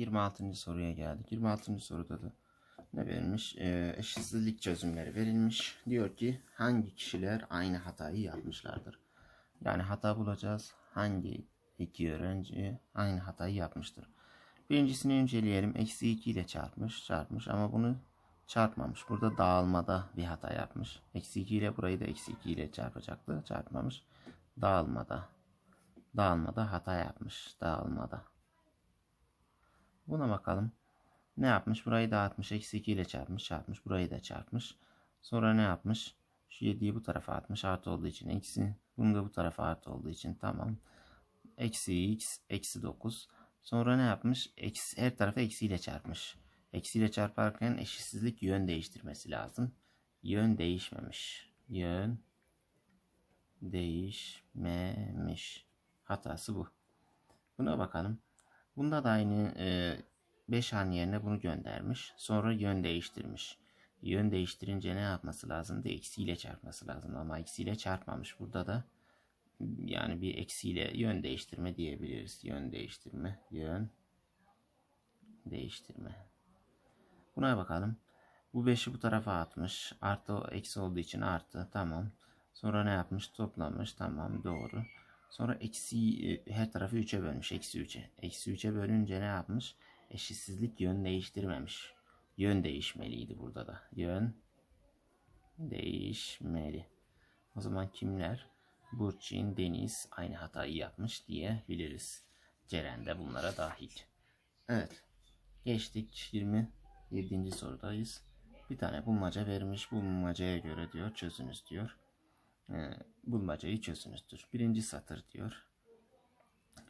26. soruya geldik. 26. soruda da ne verilmiş? Ee, eşitsizlik çözümleri verilmiş. Diyor ki hangi kişiler aynı hatayı yapmışlardır? Yani hata bulacağız. Hangi iki öğrenci aynı hatayı yapmıştır? Birincisini inceleyelim. Eksi 2 ile çarpmış. Çarpmış ama bunu çarpmamış. Burada dağılmada bir hata yapmış. Eksi 2 ile burayı da eksi 2 ile çarpacaktı. Çarpmamış. Dağılmada. Dağılmada hata yapmış. Dağılmada. Buna bakalım. Ne yapmış? Burayı dağıtmış. Eksi 2 ile çarpmış. Çarpmış. Burayı da çarpmış. Sonra ne yapmış? Şu 7'yi bu tarafa atmış. Artı olduğu için eksi. Bunu da bu tarafa artı olduğu için tamam. Eksi x. Eksi 9. Sonra ne yapmış? Eksi, her tarafı eksiyle çarpmış. Eksiyle çarparken eşitsizlik yön değiştirmesi lazım. Yön değişmemiş. Yön değişmemiş. Hatası bu. Buna bakalım. Bunda da aynı 5 han yerine bunu göndermiş. Sonra yön değiştirmiş. Yön değiştirince ne yapması lazımdı? Eksiyle çarpması lazım ama eksiyle çarpmamış. Burada da yani bir eksiyle yön değiştirme diyebiliriz. Yön değiştirme, yön değiştirme. Buna bakalım. Bu 5'i bu tarafa atmış. Artı eksi olduğu için artı. Tamam. Sonra ne yapmış? Toplamış. Tamam doğru. Sonra eksi e, her tarafı 3'e bölmüş. Eksi 3'e. Eksi 3'e bölünce ne yapmış? Eşitsizlik yön değiştirmemiş. Yön değişmeliydi burada da. Yön değişmeli. O zaman kimler? Burçin, Deniz aynı hatayı yapmış diyebiliriz. Ceren de bunlara dahil. Evet. Geçtik 27. sorudayız. Bir tane bulmaca vermiş. Bu bulmacaya göre diyor çözünüz diyor. Ee, bulmacayı çözünüzdür. Birinci satır diyor.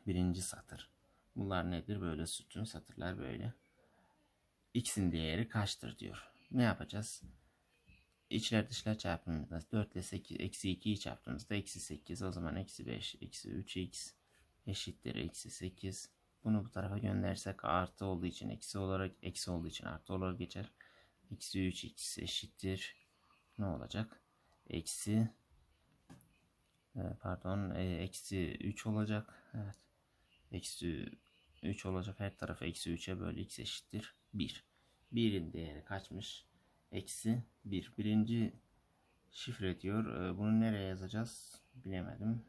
Birinci satır. Bunlar nedir? Böyle sütun satırlar böyle. X'in değeri kaçtır diyor. Ne yapacağız? İçler dışlar çarpımında 4 ile 8, eksi 2'yi çarptığımızda eksi 8 o zaman eksi 5 eksi 3x eşittir eksi 8 bunu bu tarafa göndersek artı olduğu için eksi olarak eksi olduğu için artı olarak geçer eksi 3x eşittir ne olacak eksi pardon e, eksi 3 olacak evet eksi 3 olacak her tarafı eksi 3'e bölü x eşittir 1 1'in değeri kaçmış eksi 1. Birinci şifre diyor. Ee, bunu nereye yazacağız? Bilemedim.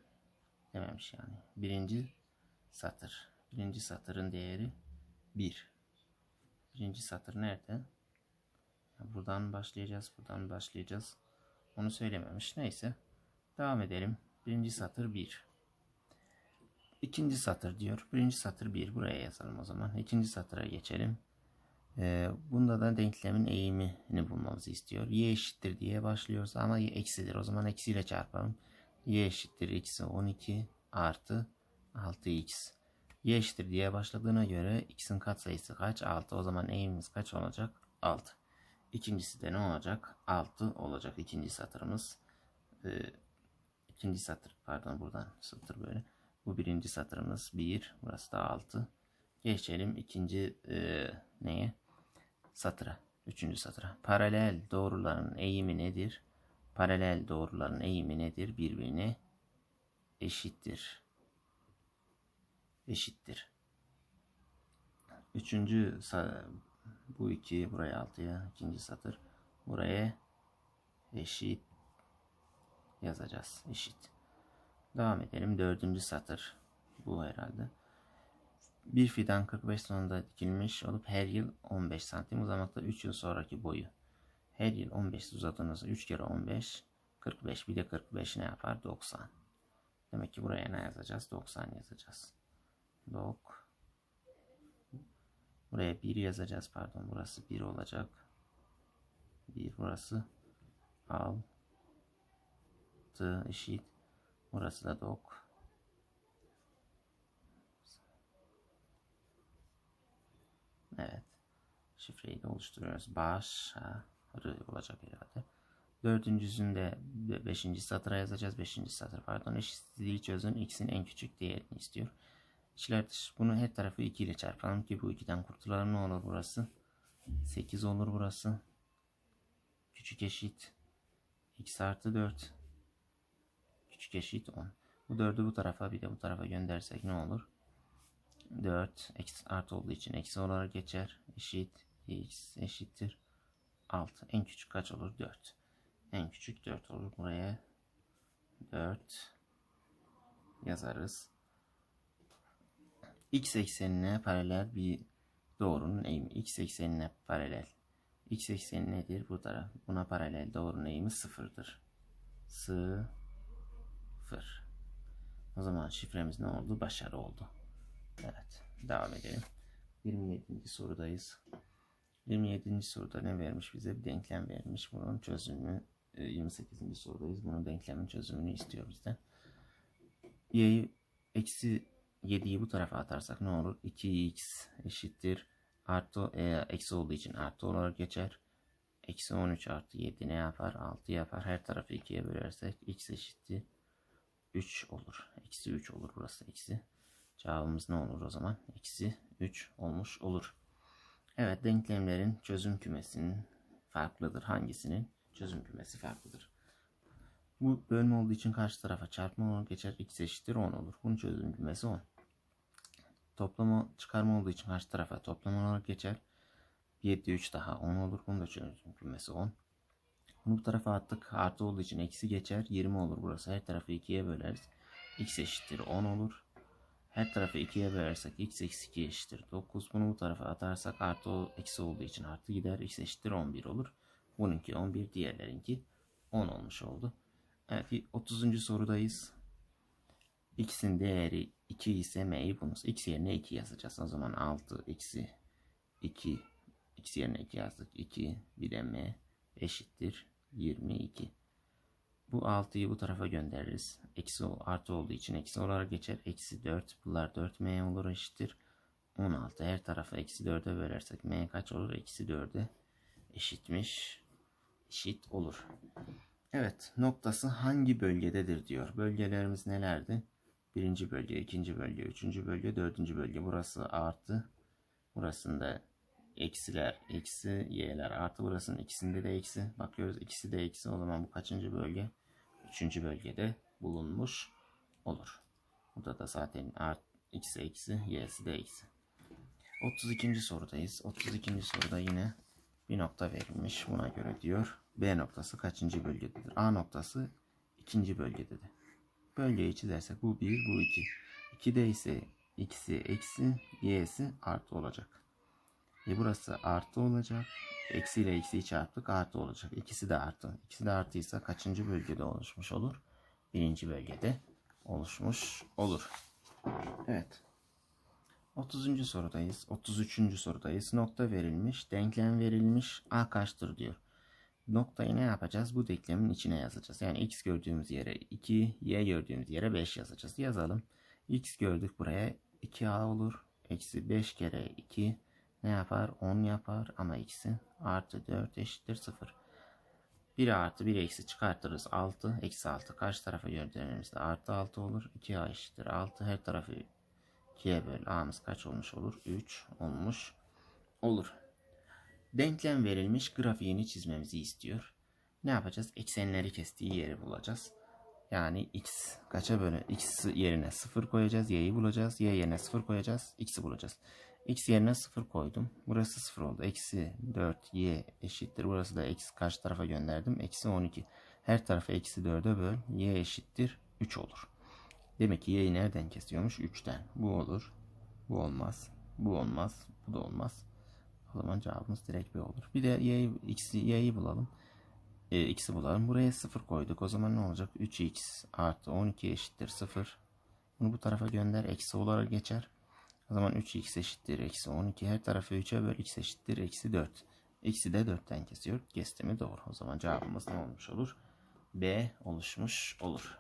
Dememiş yani. Birinci satır. Birinci satırın değeri 1. Birinci satır nerede? Buradan başlayacağız. Buradan başlayacağız. Onu söylememiş. Neyse. Devam edelim. Birinci satır 1. İkinci satır diyor. Birinci satır 1. Buraya yazalım o zaman. İkinci satıra geçelim. Ee, bunda da denklemin eğimini bulmamızı istiyor. Y eşittir diye başlıyoruz ama y eksidir. O zaman eksiyle çarpalım. Y eşittir eksi 12 artı 6x. Y eşittir diye başladığına göre x'in katsayısı kaç? 6. O zaman eğimimiz kaç olacak? 6. İkincisi de ne olacak? 6 olacak ikinci satırımız. Ee, ikinci satır pardon buradan satır böyle. Bu birinci satırımız 1. Burası da 6. Geçelim ikinci e, neye? Satıra. Üçüncü satıra. Paralel doğruların eğimi nedir? Paralel doğruların eğimi nedir? Birbirine eşittir. Eşittir. Üçüncü bu iki buraya altıya ikinci satır. Buraya eşit yazacağız. Eşit. Devam edelim. Dördüncü satır. Bu herhalde. Bir fidan 45 sonunda dikilmiş olup her yıl 15 santim uzamakta 3 yıl sonraki boyu. Her yıl 15 uzadığınızda 3 kere 15 45 bir de 45 ne yapar? 90. Demek ki buraya ne yazacağız? 90 yazacağız. Dok. Buraya 1 yazacağız pardon. Burası 1 olacak. 1 burası. Al. T eşit. Burası da dok. Evet. Şifreyi de oluşturuyoruz. Baş olacak herhalde. Dördüncüsünde beşinci satıra yazacağız. Beşinci satır pardon. Eşitsizliği çözün. X'in en küçük değerini istiyor. İçler dış. Bunu her tarafı 2 ile çarpalım ki bu 2'den kurtulalım. Ne olur burası? 8 olur burası. Küçük eşit. X artı 4. Küçük eşit 10. Bu 4'ü bu tarafa bir de bu tarafa göndersek ne olur? 4 eksi artı olduğu için eksi olarak geçer. Eşit x eşittir 6. En küçük kaç olur? 4. En küçük 4 olur. Buraya 4 yazarız. X eksenine paralel bir doğrunun eğimi. X eksenine paralel. X ekseni nedir? Bu taraf. Buna paralel doğrunun eğimi sıfırdır. Sıfır. O zaman şifremiz ne oldu? Başarı oldu. Evet. Devam edelim. 27. sorudayız. 27. soruda ne vermiş bize? Bir denklem vermiş. Bunun çözümü 28. E, sorudayız. Bunun denklemin çözümünü istiyor bizden. Y'yi eksi 7'yi bu tarafa atarsak ne olur? 2x eşittir. Artı e, eksi olduğu için artı olarak geçer. Eksi 13 artı 7 ne yapar? 6 yapar. Her tarafı 2'ye bölersek x eşittir. 3 olur. Eksi 3 olur burası eksi. Cevabımız ne olur o zaman? Eksi 3 olmuş olur. Evet denklemlerin çözüm kümesinin farklıdır. Hangisinin çözüm kümesi farklıdır? Bu bölme olduğu için karşı tarafa çarpma olarak geçer. X eşittir 10 olur. Bunun çözüm kümesi 10. Toplama çıkarma olduğu için karşı tarafa toplama olarak geçer. 7 3 daha 10 olur. Bunun da çözüm kümesi 10. Bunu bu tarafa attık. Artı olduğu için eksi geçer. 20 olur burası. Her tarafı 2'ye böleriz. X eşittir 10 olur. Her tarafı 2'ye bölersek x eksi 2 eşittir 9. Bunu bu tarafa atarsak artı o eksi olduğu için artı gider. x eşittir 11 olur. Bununki 11 diğerlerinki 10 olmuş oldu. Evet 30. sorudayız. x'in değeri 2 ise m'yi bulunuz. x yerine 2 yazacağız. O zaman 6 eksi 2 x yerine 2 yazdık. 2 bir de m eşittir 22. Bu 6'yı bu tarafa göndeririz. Eksi artı olduğu için eksi olarak geçer. Eksi 4. Bunlar 4m olur eşittir. 16. Her tarafa eksi 4'e bölersek m kaç olur? Eksi 4'e eşitmiş. Eşit olur. Evet. Noktası hangi bölgededir diyor. Bölgelerimiz nelerdi? Birinci bölge, ikinci bölge, üçüncü bölge, dördüncü bölge. Burası artı. Burasında eksiler, eksi, y'ler artı. Burasının ikisinde de eksi. Bakıyoruz ikisi de eksi. O zaman bu kaçıncı bölge? Üçüncü bölgede bulunmuş olur. Burada da zaten art, x eksi, y'si de eksi. 32. sorudayız. 32. soruda yine bir nokta verilmiş. Buna göre diyor B noktası kaçıncı bölgededir? A noktası ikinci bölgededir. Bölgeyi çizersek bu 1, bu 2. 2'de ise x'i eksi, y'si artı olacak. E burası artı olacak. Eksi ile eksiyi çarptık artı olacak. İkisi de artı. İkisi de artıysa kaçıncı bölgede oluşmuş olur? Birinci bölgede oluşmuş olur. Evet. 30. sorudayız. 33. sorudayız. Nokta verilmiş. Denklem verilmiş. A kaçtır diyor. Noktayı ne yapacağız? Bu denklemin içine yazacağız. Yani x gördüğümüz yere 2, y gördüğümüz yere 5 yazacağız. Yazalım. x gördük buraya 2a olur. Eksi 5 kere 2 ne yapar? 10 yapar ama x'in artı 4 eşittir 0. 1 artı 1 eksi çıkartırız 6. Eksi 6 karşı tarafa gönderimizde artı 6 olur. 2a eşittir 6. Her tarafı 2'ye böl. a'mız kaç olmuş olur? 3 olmuş olur. Denklem verilmiş grafiğini çizmemizi istiyor. Ne yapacağız? Eksenleri kestiği yeri bulacağız. Yani x kaça bölü x yerine 0 koyacağız. Y'yi bulacağız. Y yerine 0 koyacağız. X'i bulacağız x yerine 0 koydum. Burası 0 oldu. Eksi 4y eşittir. Burası da eksi karşı tarafa gönderdim. Eksi 12. Her tarafı eksi 4'e böl. y eşittir 3 olur. Demek ki y'yi nereden kesiyormuş? 3'ten. Bu olur. Bu olmaz. Bu olmaz. Bu da olmaz. O zaman cevabımız direkt bir olur. Bir de y'yi, x'i, y'yi bulalım. E, x'i bulalım. Buraya 0 koyduk. O zaman ne olacak? 3x artı 12 eşittir 0. Bunu bu tarafa gönder. Eksi olarak geçer. O zaman 3x eşittir eksi 12. Her tarafı 3'e böl x eşittir eksi 4. X'i de 4'ten kesiyor. Kesti mi doğru. O zaman cevabımız ne olmuş olur? B oluşmuş olur.